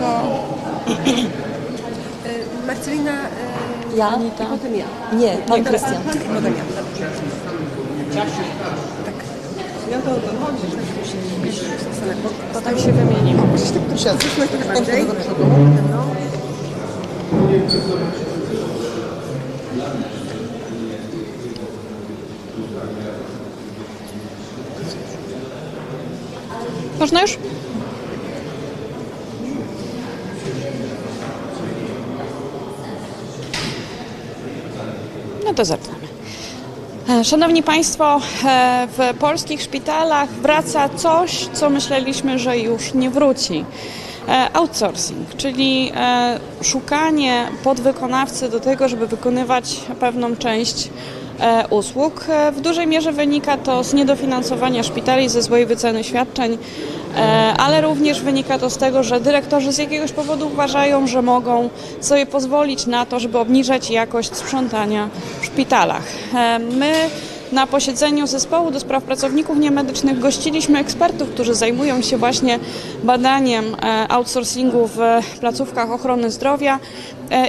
nazwisko? Marcelina y, Ja? i potem ja. Nie, pan Krystian. Potem ja. Tak. Ja to chodzi, że się iść bo Potem się wymienimy. Zróbmy trochę bardziej. No. Można już? To. E, Szanowni Państwo, e, w polskich szpitalach wraca coś, co myśleliśmy, że już nie wróci. E, Outsourcing, czyli e, szukanie podwykonawcy do tego, żeby wykonywać pewną część usług. E, W dużej mierze wynika to z niedofinansowania szpitali, ze złej wyceny świadczeń, e, ale również wynika to z tego, że dyrektorzy z jakiegoś powodu uważają, że mogą sobie pozwolić na to, żeby obniżać jakość sprzątania w szpitalach. E, My na posiedzeniu zespołu do spraw pracowników niemedycznych gościliśmy ekspertów, którzy zajmują się właśnie badaniem e, outsourcingu w placówkach ochrony zdrowia e,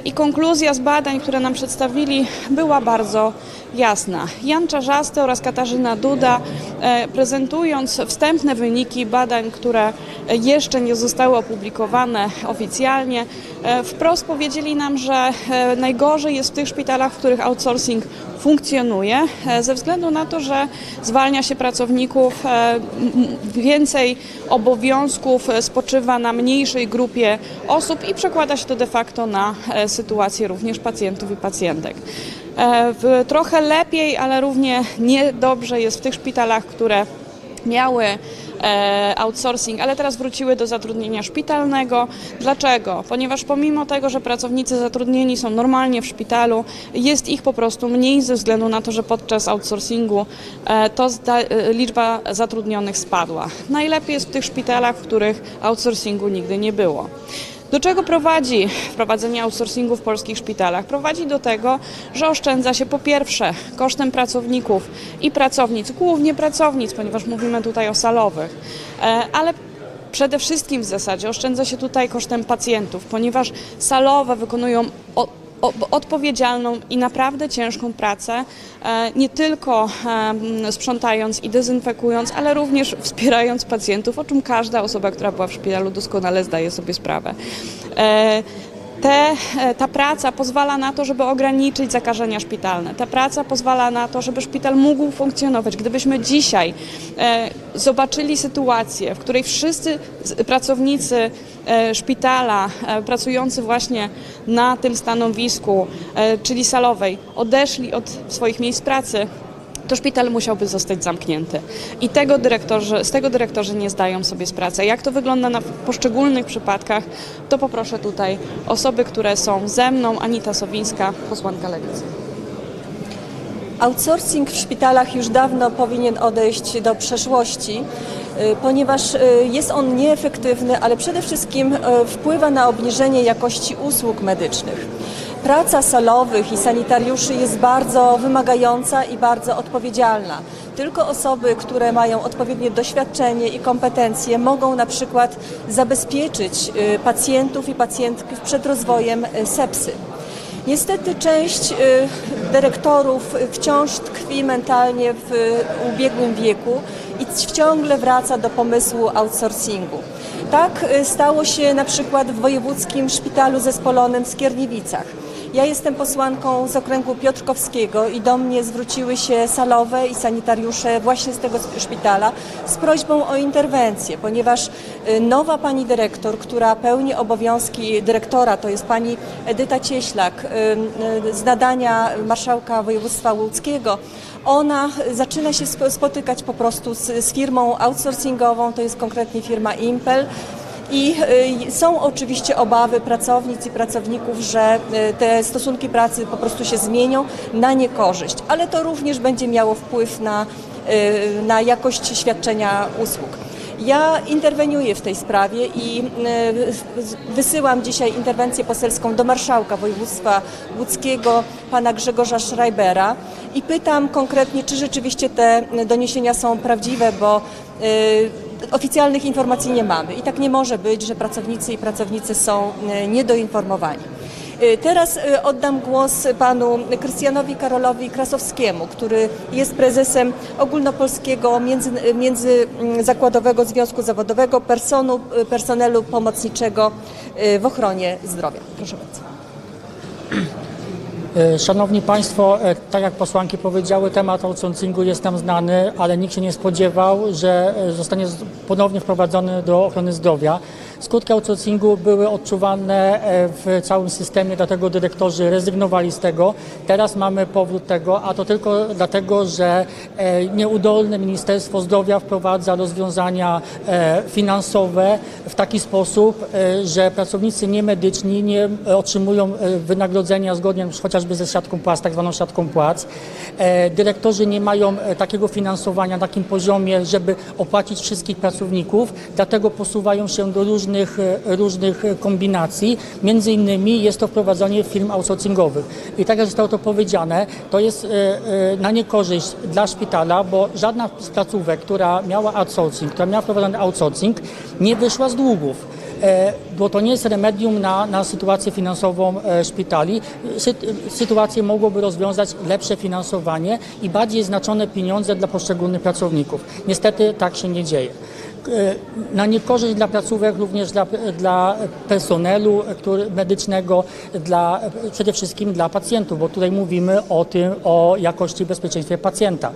i konkluzja z badań, które nam przedstawili, była bardzo jasna. Jan Czarzasty oraz Katarzyna Duda, e, prezentując wstępne wyniki badań, które jeszcze nie zostały opublikowane oficjalnie, e, wprost powiedzieli nam, że e, najgorzej jest w tych szpitalach, w których outsourcing funkcjonuje, e, ze względu na to, że zwalnia się pracowników, e, więcej obowiązków e, spoczywa na mniejszej grupie osób i przekłada się to de facto na e, sytuację również pacjentów i pacjentek. E, trochę lepiej, ale równie niedobrze jest w tych szpitalach, które miały e, outsourcing, ale teraz wróciły do zatrudnienia szpitalnego. Dlaczego? Ponieważ pomimo tego, że pracownicy zatrudnieni są normalnie w szpitalu, jest ich po prostu mniej ze względu na to, że podczas outsourcingu e, to e, liczba zatrudnionych spadła. Najlepiej jest w tych szpitalach, w których outsourcingu nigdy nie było. Do czego prowadzi wprowadzenie outsourcingu w polskich szpitalach? Prowadzi do tego, że oszczędza się po pierwsze kosztem pracowników i pracownic, głównie pracownic, ponieważ mówimy tutaj o salowych, e, ale przede wszystkim w zasadzie oszczędza się tutaj kosztem pacjentów, ponieważ salowe wykonują odpowiedzialną i naprawdę ciężką pracę, e, nie tylko em, sprzątając i dezynfekując, ale również wspierając pacjentów, o czym każda osoba, która była w szpitalu doskonale zdaje sobie sprawę. E, te, e, ta praca pozwala na to, żeby ograniczyć zakażenia szpitalne. Ta praca pozwala na to, żeby szpital mógł funkcjonować. Gdybyśmy dzisiaj e, zobaczyli sytuację, w której wszyscy pracownicy e, szpitala e, pracujący właśnie na tym stanowisku, e, czyli salowej, odeszli od swoich miejsc pracy, to szpital musiałby zostać zamknięty. I tego dyrektorzy, z tego dyrektorzy nie zdają sobie sprawy. Jak to wygląda na poszczególnych przypadkach, to poproszę tutaj osoby, które są ze mną, Anita Sowińska, posłanka Lewicy. Outsourcing w szpitalach już dawno powinien odejść do przeszłości, ponieważ y, jest on nieefektywny, ale przede wszystkim y, wpływa na obniżenie jakości usług medycznych. Praca salowych i sanitariuszy jest bardzo wymagająca i bardzo odpowiedzialna. Tylko osoby, które mają odpowiednie doświadczenie i kompetencje mogą na przykład zabezpieczyć y, pacjentów i pacjentki przed rozwojem y, sepsy. Niestety część y, dyrektorów wciąż tkwi mentalnie w ubiegłym wieku i ciągle wraca do pomysłu outsourcingu. Tak y, stało się na przykład w Wojewódzkim Szpitalu Zespolonym w Skierniewicach. Ja jestem posłanką z okręgu Piotrkowskiego i do mnie zwróciły się salowe i sanitariusze właśnie z tego szpitala z prośbą o interwencję, ponieważ y, nowa pani dyrektor, która pełni obowiązki dyrektora, to jest pani Edyta Cieślak y, y, z nadania marszałka województwa łódzkiego, ona zaczyna się sp- spotykać po prostu z, z firmą outsourcingową, to jest konkretnie firma Impel. I y, są oczywiście obawy pracownic i pracowników, że y, te stosunki pracy po prostu się zmienią na niekorzyść, ale to również będzie miało wpływ na, y, na jakość świadczenia usług. Ja interweniuję w tej sprawie i wysyłam dzisiaj interwencję poselską do marszałka województwa łódzkiego, pana Grzegorza Schreibera i pytam konkretnie, czy rzeczywiście te doniesienia są prawdziwe, bo oficjalnych informacji nie mamy i tak nie może być, że pracownicy i pracownicy są e, niedoinformowani. E, Teraz e, oddam głos panu Krystianowi Karolowi Krasowskiemu, który jest prezesem Ogólnopolskiego między, Międzyzakładowego Związku Zawodowego personu, Personelu Pomocniczego w ochronie zdrowia. Proszę bardzo. E, Szanowni Państwo, e, tak jak posłanki powiedziały, temat outsourcingu jest nam znany, ale nikt się nie spodziewał, że e, zostanie ponownie wprowadzony do ochrony zdrowia. Skutki outsourcingu były odczuwalne e, w całym systemie, dlatego dyrektorzy rezygnowali z tego. Teraz mamy powrót tego, a to tylko dlatego, że e, nieudolne Ministerstwo Zdrowia wprowadza rozwiązania e, finansowe w taki sposób, że pracownicy niemedyczni nie otrzymują wynagrodzenia zgodnie chociażby ze siatką płac, tak zwaną siatką płac. Dyrektorzy nie mają takiego finansowania na takim poziomie, żeby opłacić wszystkich pracowników, dlatego posuwają się do różnych, różnych e, kombinacji. Między innymi jest to wprowadzanie firm outsourcingowych. I tak jak zostało to powiedziane, to jest e, e, na niekorzyść dla szpitala, bo żadna z placówek, która miała outsourcing, która miała wprowadzony outsourcing, nie wyszła z długów. Bo to nie jest remedium na, na sytuację finansową szpitali. Sy, sytuację mogłoby rozwiązać lepsze finansowanie i bardziej znaczone pieniądze dla poszczególnych pracowników. Niestety tak się nie dzieje. E, Na niekorzyść dla placówek, również dla, dla personelu który, medycznego, dla, przede wszystkim dla pacjentów, bo tutaj mówimy o tym, o jakości i bezpieczeństwie pacjenta.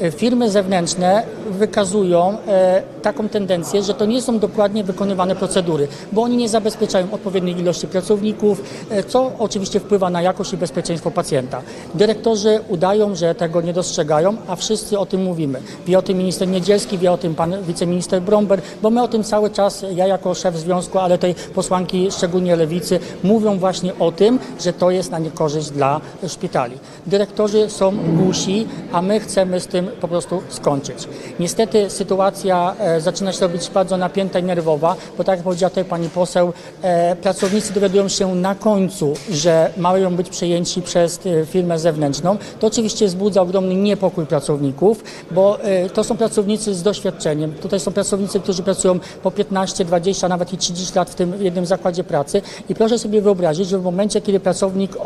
E, Firmy zewnętrzne wykazują e, taką tendencję, że to nie są dokładnie wykonywane procedury, bo oni nie zabezpieczają odpowiedniej ilości pracowników, e, co oczywiście wpływa na jakość i bezpieczeństwo pacjenta. Dyrektorzy udają, że tego nie dostrzegają, a wszyscy o tym mówimy. Wie o tym minister Niedzielski, wie o tym pan wiceminister Bromber, bo my o tym cały czas, ja jako szef związku, ale tej posłanki, szczególnie lewicy, mówią właśnie o tym, że to jest na niekorzyść dla szpitali. Dyrektorzy są głusi, a my chcemy z tym po prostu skończyć. Niestety sytuacja e, zaczyna się robić bardzo napięta i nerwowa, bo tak jak powiedziała tutaj pani poseł, e, pracownicy dowiadują się na końcu, że mają być przejęci przez e, firmę zewnętrzną. To oczywiście wzbudza ogromny niepokój pracowników, bo to są pracownicy z doświadczeniem. Tutaj są pracownicy, którzy pracują po 15, 20, nawet i 30 lat w tym jednym zakładzie pracy i proszę sobie wyobrazić, że w momencie, kiedy pracownik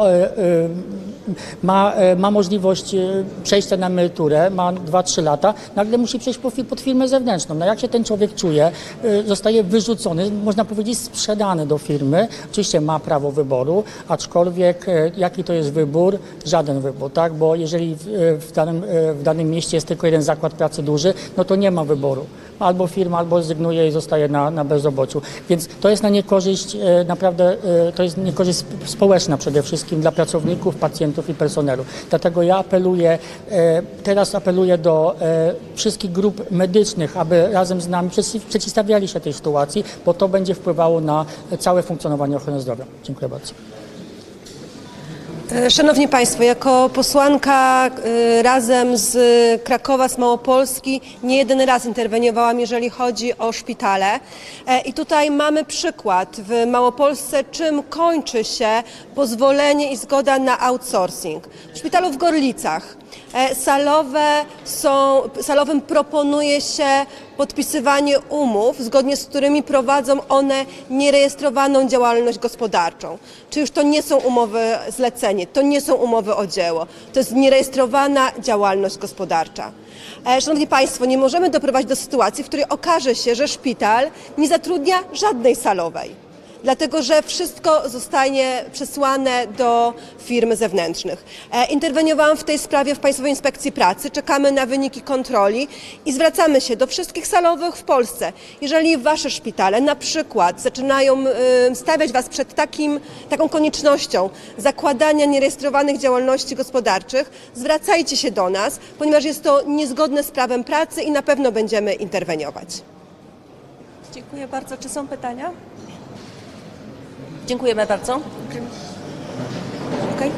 ma, e, ma możliwość e, przejścia na emeryturę, ma 2-3 lata, nagle musi przejść pod firmę zewnętrzną. No jak się ten człowiek czuje? E, Zostaje wyrzucony, można powiedzieć sprzedany do firmy. Oczywiście ma prawo wyboru, aczkolwiek jaki to jest wybór? Żaden wybór, tak? Bo jeżeli w, danym, w danym mieście jest tylko jeden zakład pracy duży, no to nie ma wyboru. Albo firma, albo rezygnuje i zostaje na, na bezrobociu. Więc to jest na niekorzyść, naprawdę to jest niekorzyść sp- społeczna przede wszystkim dla pracowników, pacjentów i personelu. Dlatego ja apeluję, e, teraz apeluję do e, wszystkich grup medycznych, aby razem z nami przeci- przeciwstawiali się tej sytuacji, bo to będzie wpływało na całe funkcjonowanie ochrony zdrowia. Dziękuję bardzo. E, Szanowni Państwo, jako posłanka e, razem z Krakowa, z Małopolski nie jeden raz interweniowałam, jeżeli chodzi o szpitale. E, I tutaj mamy przykład w Małopolsce, czym kończy się pozwolenie i zgoda na outsourcing. W szpitalu w Gorlicach salowe są, salowym proponuje się podpisywanie umów, zgodnie z którymi prowadzą one nierejestrowaną działalność gospodarczą. Czy już to nie są umowy zlecenie, to nie są umowy o dzieło, to jest nierejestrowana działalność gospodarcza. E, Szanowni Państwo, nie możemy doprowadzić do sytuacji, w której okaże się, że szpital nie zatrudnia żadnej salowej dlatego że wszystko zostanie przesłane do firm zewnętrznych. E, Interweniowałam w tej sprawie w Państwowej Inspekcji Pracy, czekamy na wyniki kontroli i zwracamy się do wszystkich salowych w Polsce. Jeżeli Wasze szpitale na przykład zaczynają stawiać Was przed takim, taką koniecznością zakładania nierejestrowanych działalności gospodarczych, zwracajcie się do nas, ponieważ jest to niezgodne z prawem pracy i na pewno będziemy interweniować. Dziękuję bardzo. Czy są pytania? Dziękujemy bardzo. Okay.